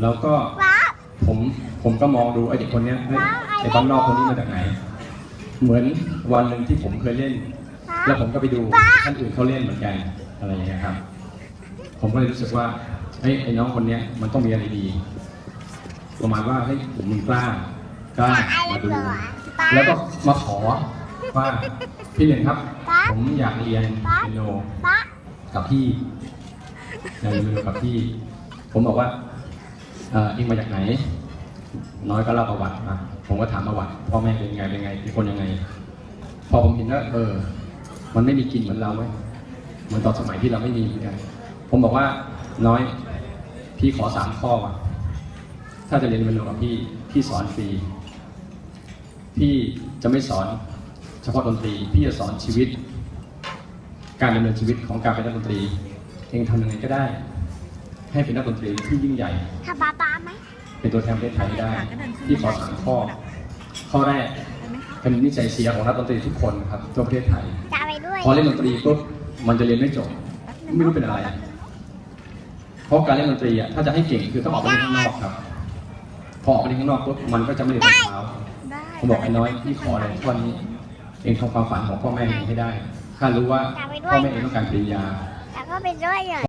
แล้วก็ผมผมก็มองดูไอเด็กคนเนี้ยเฮ้ไอ้บ้านนอกคนนี้มาจากไหน เหมือนวันหนึ่งที่ผมเคยเล่น แล้วผมก็ไปดูท่านอื่นเขาเล่นเหมือนกันอะไรอย่างเงี้ยครับ ผมก็เลยรู้สึกว่าเฮ้ยไอ้น้องคนเนี้ยมันต้องมีอะไรดี ประมาณว่าเฮ้ยผมมึงกล้ากล้ามาดู แล้วก็มาขอว่าพี่หนึ่งครับ ผมอยากเรียนเปียโนกับพี่อยากเรียนเปียโนกับพี่ ผมบอกว่า เอ่อเองมาจากไหน น้อยก็เล่าประวัติมา ผมก็ถามประวัติพ่อแม่เป็นไงเป็นไงเป็นคนยังไง พอผมเห็นว่าเออ มันไม่มีกินเหมือนเราไหมเหมือนตอนสมัยที่เราไม่มีเหมือนกันผมบอกว่าน้อยพี่ขอสามข้อว่ะถ้าจะเรียนเปียโนกับพี่พี่สอนฟรีพี่จะไม่สอนเฉพาะดนตรีพี่จะสอนชีวิต การดำเนินชีวิตของการเป็นนักดนตรี เองทำยังไงก็ได้ ให้เป็นนักดนตรีที่ยิ่งใหญ่ ทำป๊าป๊าไหมเป็นตัวแทนประเทศไทยให้ได้ที่ขอสามข้อ ข้อแรกเป็นนิสัยเสียของนักดนตรีทุกคนครับทั่วประเทศไทย จะเอาไปด้วยพอเล่นดนตรีปุ๊บมันจะเรียนไม่จบ ไม่รู้เป็นอะไร เพราะการเล่นดนตรีอะถ้าจะให้เก่งคือต้องออกไปเล่นข้างนอกครับ พอออกไปเล่นข้างนอกปุ๊บมันก็จะไม่ได้รองเท้าได้ผมบอกไอ้น้อยพี่ขอเลยข้อนี้ เองทำความฝันของพ่อแม่เองให้ได้ ข้ารู้ว่าพ่อแม่เองต้องการปริญญา แต่ก็ไปด้วยเลย